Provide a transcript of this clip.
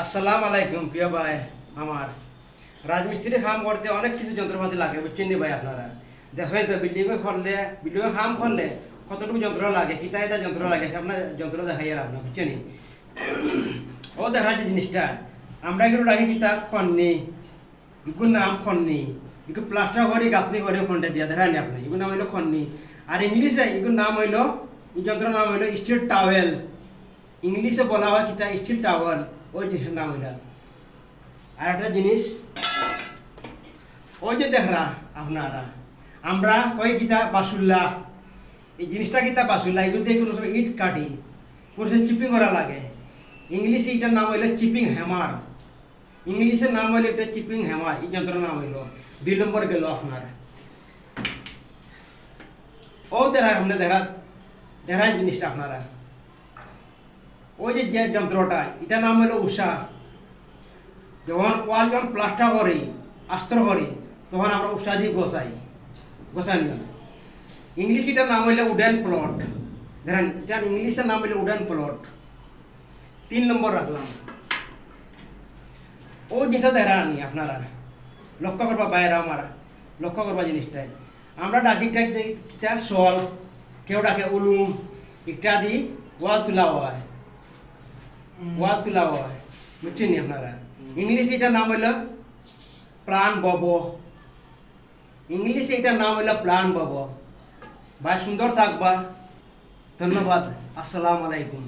আসসালাম আলাইকুম, প্রিয় ভাই, আমার। রাজমিস্ত্রি কাম করতে অনেক কিছু যন্ত্রপাতি লাগে, বুঝছেন ভাই আপনারা? দেখেন তো বিল্ডিং করলে বিল্ডিং কাম করলে কতটুকু যন্ত্র লাগে কিতা কিতা যন্ত্র লাগে আপনার যন্ত্র দেখাই আর আপনার, বুঝছেন ও দেখা যে জিনিসটা। আমরা এগুলো রাখি কিতা খন্নি। ইগুর নাম খন্নি। ইগু প্লাস্টার করে গাঁথনি করে ফোনটা দিয়া দেখা নি আপনি? ইগুর নাম হইল খন্নি। আর ইংলিশে ইগুর নাম হইল, এই যন্ত্রের নাম হইল স্টিল টাওয়েল। ইংলিশে বলা হয় কিতা, স্টিল টাওয়াল ওই জিনিসের নাম হইলা। আর একটা জিনিস, ওই যে দেখরা আপনারা, আমরা কই কিতা, বাসুল্লা। এই জিনিসটা কিতা, বাসুল্লা, এগুলো দিয়ে কোনো সময় ইট কাটি, কোনো সময় চিপিং করা লাগে। ইংলিশে এটার নাম হইল চিপিং হ্যামার। ইংলিশের নাম হইল এটা চিপিং হ্যামার, এই যন্ত্রের নাম হইল। দুই নম্বর গেল আপনার। ও দেখা আপনি দেখা দেখা জিনিসটা আপনারা। ওই যে যে যন্ত্রটা, এটার নাম হলো উষা। যখন ওয়াল যখন প্লাস্টার করি, আস্তর করি, তখন আমরা উষা দিয়ে গোসাই গোসাই ইংলিশ এটার নাম হইলে উডেন প্লট ধরেন, এটার ইংলিশের নাম হইল উডেন প্লট তিন নম্বর রাখলাম। ও জিনিসটা দেখা আনি আপনারা। লক্ষ্য করবা বাইরে আমারা। লক্ষ্য করবা জিনিসটাই আমরা ডাকি ডাকিটা সল কেউ ডাকে উলুম, ইত্যাদি ওয়াল তোলা হয়। ওয়াল তোলা হয় বুঝছেন নি আপনারা ইংলিশ এটার নাম হইল প্রাণ বব ইংলিশ এটার নাম হইল প্রাণ বব ভাই সুন্দর থাকবা ধন্যবাদ আসসালামু আলাইকুম